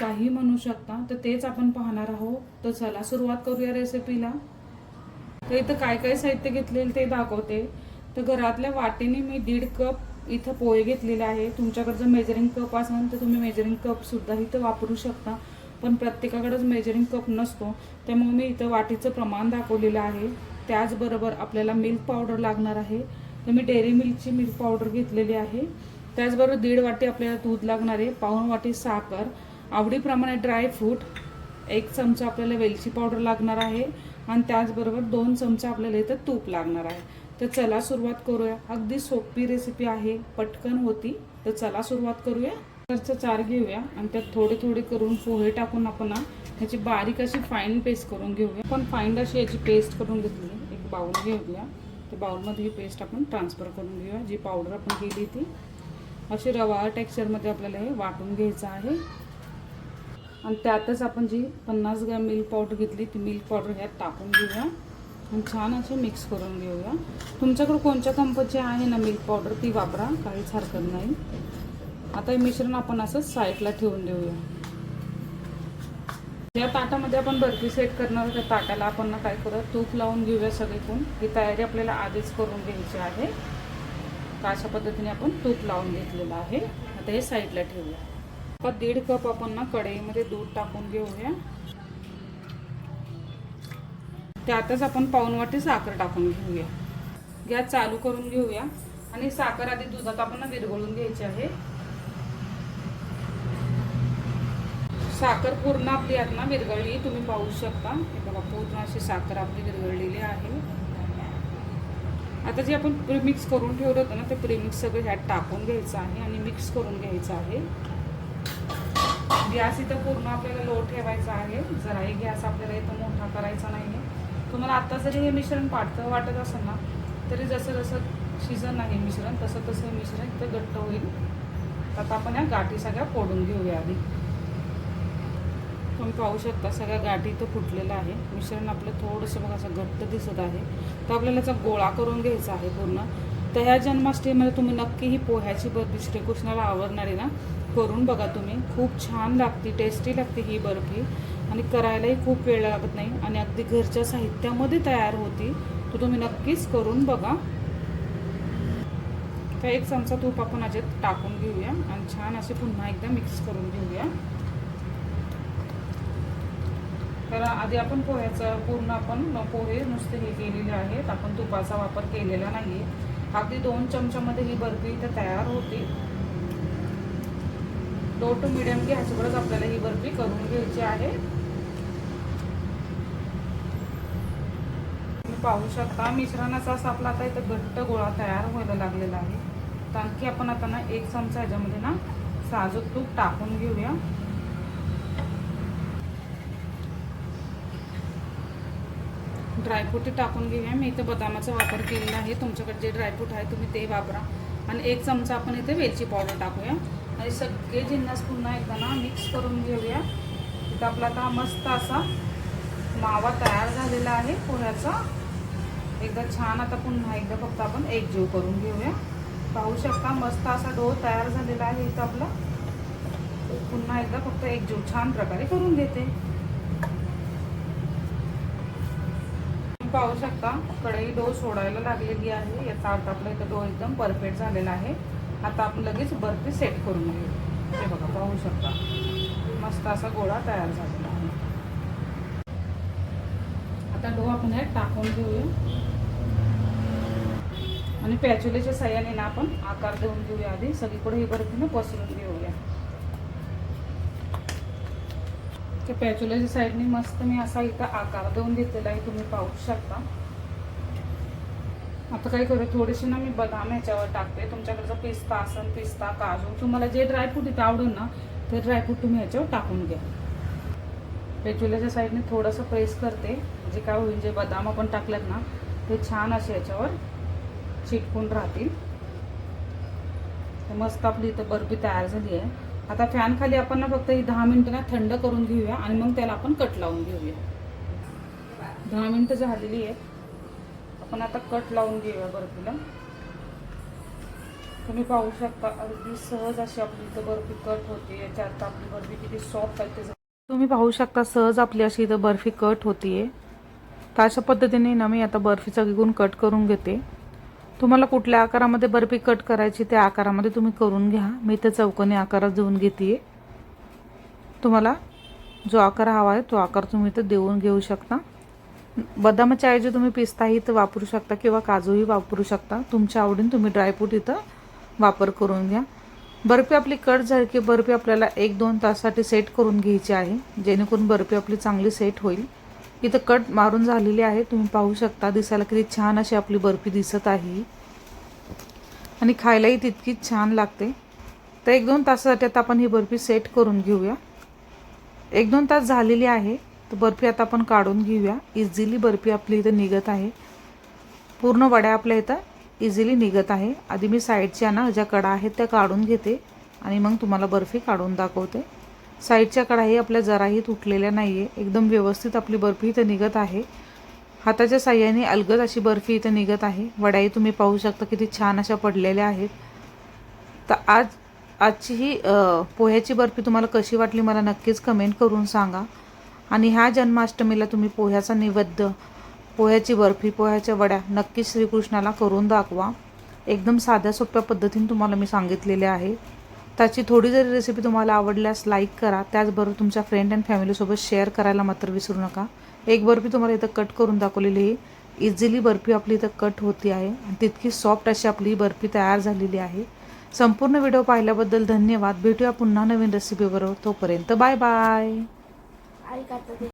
काही म्हणू शकता तर तेच आपण पाहणार आहोत. तर चला सुरुवात करूया रेसिपीला तर इथं काय काय साहित्य घेतलेलं ते दाखवते. तर घरातल्या वाटेने मी दीड कप इथं पोहे घेतलेले आहे. तुमच्याकडे जर मेजरिंग कप असेल तर तुम्ही मेजरिंग कपसुद्धा इथं वापरू शकता. पण प्रत्येकाकडेच मेजरिंग कप नसतो. त्यामुळे मी इथं वाटीचं प्रमाण दाखवलेलं आहे. त्याचबरोबर आपल्याला मिल्क पावडर लागणार आहे. तर मी डेअरी मिल्कची मिल्क पावडर घेतलेली आहे. त्याचबरोबर दीड वाटी आपल्याला दूध लागणार आहे. पाऊण वाटी साखर. आवडीप्रमाणे ड्रायफ्रूट एक चमचा आपल्याला वेलची पावडर लागणार आहे आणि त्याचबरोबर दोन चमचा आपल्याला इथं तूप लागणार आहे. तर चला सुरुवात करूया. अगदी सोपी रेसिपी आहे. पटकन होती. तर चला सुरुवात करूया. तरचं चार घेऊया आणि त्यात थोडे थोडे करून पोहे टाकून आपण ह्याची बारीक अशी फाईन पेस्ट करून घेऊया. पण फाईन अशी याची पेस्ट करून घेतली. एक बाउल घेऊया. त्या बाउलमध्ये ही पेस्ट आपण ट्रान्सफर करून घेऊया. जी पावडर आपण केली ती. अशी रवा टेक्स्चरमध्ये आपल्याला हे वाटून घ्यायचं आहे. आणि त्यातच आपण जी पन्नास ग्रॅम मिल्क पावडर घेतली ती मिल्क पावडर ह्यात टाकून घेऊया. आणि छान असे मिक्स करून घेऊया. तुमच्याकडे कोणत्या कंपनीची आहे ना मिल्क पावडर ती वापरा काहीच हरकत नाही. आता हे मिश्रण आपण असं साईडला ठेवून देऊया. या ताटामध्ये आपण बर्फी सेट करणार त्या ताटाला आपण ना काय करूया तूप लावून घेऊया सगळीकडून. ही तयारी आपल्याला आधीच करून घ्यायची आहे. तर अशा पद्धतीने आपण तूप लावून घेतलेलं आहे. आता हे साईडला ठेवूया. आता दीड कप आपण ना कढईमध्ये दूध टाकून घेऊया. त्यातच आपण पाऊन वाटी साखर टाकून घेऊया. गॅस चालू करून घेऊया. आणि साखर आधी दुधात आपण विरघळून घ्यायची आहे. साखर पूर्ण आपली आत ना विरघळली तुम्ही पाहू शकता. हे बघा पूर्ण अशी साखर आपली विरघळलेली आहे. आता जे आपण प्रीमिक्स करून ठेवलं होतं ना ते प्रीमिक्स सगळं ह्यात टाकून घ्यायचं आहे आणि मिक्स करून घ्यायचं आहे. गॅस इथं पूर्ण आपल्याला लो ठेवायचा आहे. जराही गॅस आपल्याला इथं मोठा करायचा नाही आहे तुम्हाला आत्ता जरी हे मिश्रण पाठतं वाटत असेल ना तरी जसं जसं शिजन आहे मिश्रण तसं तसं हे मिश्रण इथं घट्ट होईल. आता आपण या गाठी सगळ्या फोडून घेऊया आधी. तुम्ही पाहू शकता सगळ्या गाठी इथं फुटलेलं आहे. मिश्रण आपलं थोडंसं बघा असं घट्ट दिसत आहे. तर आपल्याला याचा गोळा करून घ्यायचा आहे पूर्ण. तर ह्या जन्माष्टमीमध्ये तुम्ही नक्की ही पोह्याची बर्फी श्रीकृष्णाला आवडणारी ना करून बघा तुम्ही. खूप छान लागते टेस्टी लागते ही बर्फी. आणि करायलाही खूप वेळ लागत नाही. आणि अगदी घरच्या साहित्यामध्ये तयार होती तर तुम्ही नक्कीच करून बघा. तर एक चमचा तूप आपण याच्यात टाकून घेऊया. आणि छान असे पुन्हा एकदा मिक्स करून घेऊया. तर आधी आपण पोह्याचं पूर्ण आपण पोहे नुसते हे केलेले आहेत. आपण तुपाचा वापर केलेला नाही अगदी दोन चमच्यामध्ये ही बर्फी इथं तयार होती. लो टू मिडियम गॅसवरच आपल्याला ही बर्फी करून घ्यायची आहे. तुम्ही पाहू शकता मिश्रणाचा असा आपला आता इथं घट्ट गोळा तयार व्हायला लागलेला आहे. तर आणखी आपण आता ना एक चमचा ह्याच्यामध्ये ना साजूक तूप टाकून घेऊया. ड्रायफ्रूट टाकून घेऊया. मी इथे बदामाचा वापर केलेला आहे. तुमच्याकडे जे ड्रायफ्रूट आहे तुम्ही ते वापरा. आणि एक चमचा आपण इथे वेलची पावडर टाकूया. आणि सगळे जिन्नस पुन्हा एकदा ना मिक्स करून घेऊया. इथं आपला आता मस्त असा मावा तयार झालेला आहे पोह्याचा. एकदा छान आता पुन्हा एकदा फक्त आपण एकजीव करून घेऊया. पाहू शकता मस्त असा डो तयार झालेला आहे इथं आपला. पुन्हा एकदा फक्त एकजीव छान प्रकारे करून घेते. पाहू शकता कढई डो सोडायला लागलेली आहे. याचा अर्थ आपला इथं डो एकदम परफेक्ट झालेला आहे. आता आपण लगेच बर्फी सेट करून घेऊ. हे बघा पाहू शकता. मस्त असा गोळा तयार झालेला आहे. आता डो आपण हे टाकून घेऊया. आणि पॅचुलेच्या सहाय्याने ना आपण आकार देऊन घेऊया आधी. सगळीकडे ही बर्फीनं पसरून घेऊया. त्या पॅचुल्याच्या साईडने मस्त मी असा इथं आकार देऊन घेतलेला आहे तुम्ही पाहू शकता. आता काय करू थोडीशी ना मी बदाम ह्याच्यावर टाकते. तुमच्याकडचं पिस्ता असन पिस्ता काजू तुम्हाला जे ड्रायफ्रूट इथे आवडेल ना ते ड्रायफ्रूट तुम्ही ह्याच्यावर टाकून घ्या. पेचुल्याच्या साईडने थोडंसं प्रेस करते. जे काय होईल जे बदाम आपण टाकलेत ना ते छान असे याच्यावर चिटकून राहतील. तर मस्त आपली इथं बर्फी तयार झाली आहे. आता फॅन खाली आपण ना फक्त ही दहा मिनटं ना थंड करून घेऊया आणि मग त्याला आपण कट लावून घेऊया. दहा मिनटं झालेली आहेत आपण आता कट लावून घेऊया बर्फीला तुम्ही पाहू शकता अगदी सहज अशी आपली इथं बर्फी कट होते. याच्यात आपली बर्फी किती सॉफ्ट आहे तुम्ही पाहू शकता सहज आपली अशी इथं बर्फी कट होतीये. तर अशा पद्धतीने ना मी आता बर्फी सगळीकडून कट करून घेते. तुम्हाला कुठल्या आकारामध्ये बर्फी कट करायची त्या आकारामध्ये तुम्ही करून घ्या. मी इथे चौकोनी आकारात देऊन घेते तुम्हाला जो आकार हवा आहे तो आकार तुम्ही इथं देऊन घेऊ शकता. बदामाच्या ऐवजी तुम्ही पिस्ताही इथं वापरू शकता किंवा काजूही वापरू शकता. तुमच्या आवडीने तुम्ही ड्रायफ्रूट इथं वापर करून घ्या. बर्फी आपली कट झाली की बर्फी आपल्याला एक दोन तासासाठी सेट करून घ्यायची आहे. जेणेकरून बर्फी आपली चांगली सेट होईल. इथं कट मारून झालेली आहे. तुम्ही पाहू शकता दिसायला किती छान अशी आपली बर्फी दिसत आहे. आणि खायलाही तितकीच छान लागते. तर एक दोन तासासाठी आता आपण ही बर्फी सेट करून घेऊया. एक दोन तास झालेली आहे. तर बर्फी आता आपण काढून घेऊया. इझिली बर्फी आपली इथं निघत आहे. पूर्ण वड्या आपल्या इथं इझिली निघत आहे. आधी मी साईडच्या ना ज्या कडा आहेत त्या काढून घेते आणि मग तुम्हाला बर्फी काढून दाखवते. साईडच्या कडाही आपल्या जराही तुटलेल्या नाही आहे एकदम व्यवस्थित आपली बर्फी इथं निघत आहे. हाताच्या साह्याने अलगद अशी बर्फी इथं निघत आहे. वड्याही तुम्ही पाहू शकता किती छान अशा पडलेल्या आहेत. तर आज आजची ही पोह्याची बर्फी तुम्हाला कशी वाटली मला नक्कीच कमेंट करून सांगा. आणि ह्या जन्माष्टमीला तुम्ही पोह्याचा नैवेद्य पोह्याची बर्फी पोह्याच्या वड्या नक्कीच श्रीकृष्णाला करून दाखवा. एकदम साध्या सोप्या पद्धतीने तुम्हाला मी सांगितलेले आहे. त्याची थोडी जरी रेसिपी तुम्हाला आवडल्यास लाईक करा. त्याचबरोबर तुमच्या फ्रेंड अँड फॅमिलीसोबत शेअर करायला मात्र विसरू नका. एक बर्फी तुम्हाला इथं कट करून दाखवलेली आहे. इझिली बर्फी आपली इथं कट होती आहे. आणि तितकी सॉफ्ट अशी आपली बर्फी तयार झालेली आहे. संपूर्ण व्हिडिओ पाहिल्याबद्दल धन्यवाद. भेटूया पुन्हा नवीन रेसिपीबरोबर तोपर्यंत बाय बाय ありがとうす。